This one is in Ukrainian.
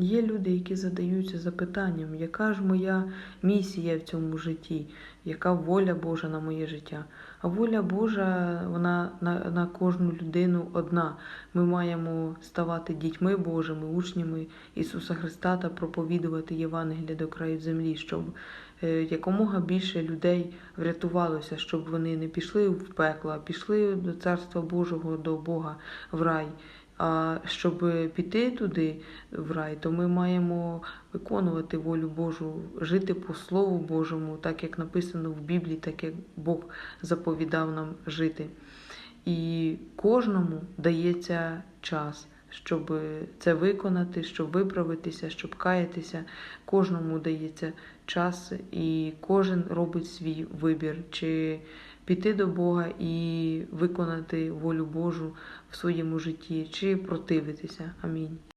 Є люди, які задаються запитанням, яка ж моя місія в цьому житті, яка воля Божа на моє життя. А воля Божа, вона на, на кожну людину одна. Ми маємо ставати дітьми Божими, учнями Ісуса Христа та проповідувати Євангелія до краю землі, щоб е, якомога більше людей врятувалося, щоб вони не пішли в пекло, а пішли до Царства Божого, до Бога в рай. А щоб піти туди в рай, то ми маємо виконувати волю Божу, жити по Слову Божому, так як написано в Біблії, так як Бог заповідав нам жити. І кожному дається час, щоб це виконати, щоб виправитися, щоб каятися. Кожному дається час, і кожен робить свій вибір, чи піти до Бога і виконати волю Божу в своєму житті, чи противитися. Амінь.